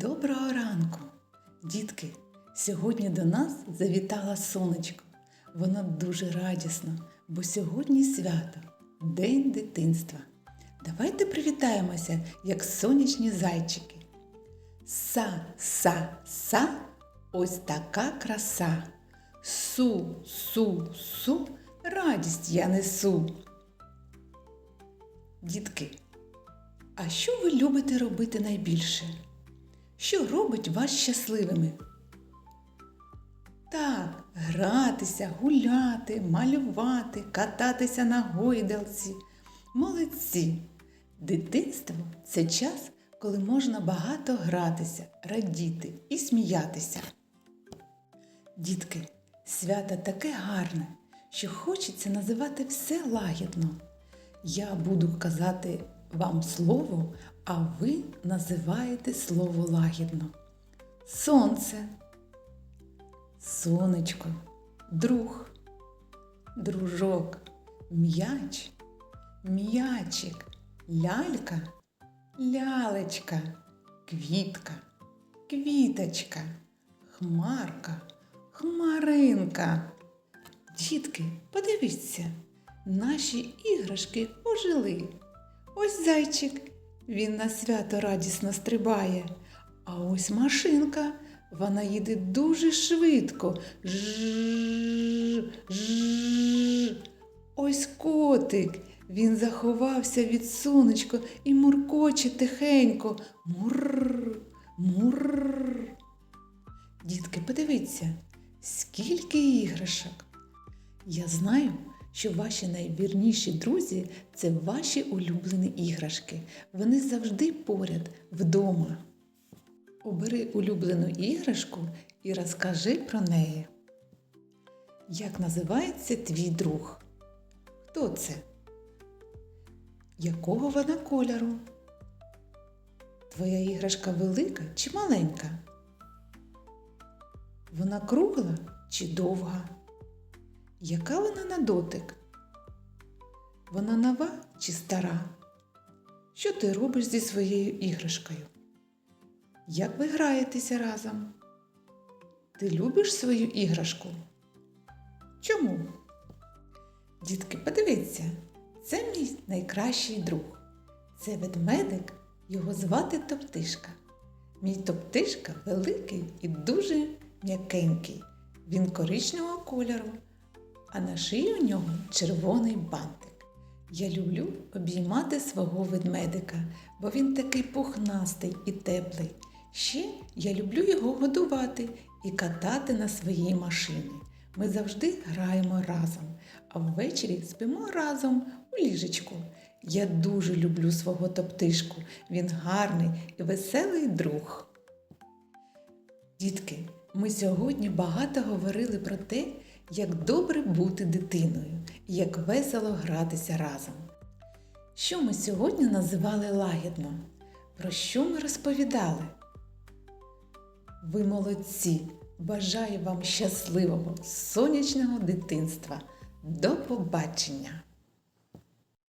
Доброго ранку, дітки! Сьогодні до нас завітала сонечко. Воно дуже радісно, бо сьогодні свято День дитинства. Давайте привітаємося, як сонячні зайчики. Са, са, са, ось така краса. Су, су, су, радість я несу. Дітки, а що ви любите робити найбільше? Що робить вас щасливими? Так, гратися, гуляти, малювати, кататися на гойдалці. Молодці! Дитинство це час, коли можна багато гратися, радіти і сміятися. Дітки, свято таке гарне, що хочеться називати все лагідно. Я буду казати вам слово, а ви називаєте слово лагідно. Сонце, сонечко, друг, дружок, м'яч, м'ячик, лялька, лялечка, квітка, квіточка, хмарка, хмаринка. Дітки, подивіться, наші іграшки ожили. Ось зайчик, він на свято радісно стрибає. А ось машинка, вона їде дуже швидко. Жжж, жжж. Ось котик, він заховався від сонечка і муркоче тихенько. Мурр, мурр. Дітки, подивіться, скільки іграшок. Я знаю, що ваші найвірніші друзі це ваші улюблені іграшки. Вони завжди поряд вдома. Обери улюблену іграшку і розкажи про неї. Як називається твій друг? Хто це? Якого вона кольору? Твоя іграшка велика чи маленька? Вона кругла чи довга? Яка вона на дотик? Вона нова чи стара? Що ти робиш зі своєю іграшкою? Як ви граєтеся разом? Ти любиш свою іграшку? Чому? Дітки, подивіться, це мій найкращий друг. Це ведмедик, його звати Топтишка. Мій топтишка великий і дуже м'якенький. Він коричневого кольору, а на шиї у нього червоний бантик. Я люблю обіймати свого ведмедика, бо він такий пухнастий і теплий. Ще я люблю його годувати і катати на своїй машині. Ми завжди граємо разом, а ввечері спимо разом у ліжечку. Я дуже люблю свого топтишку. Він гарний і веселий друг. Дітки, ми сьогодні багато говорили про те, як добре бути дитиною як весело гратися разом. Що ми сьогодні називали лагідно? Про що ми розповідали? Ви молодці! Бажаю вам щасливого сонячного дитинства! До побачення!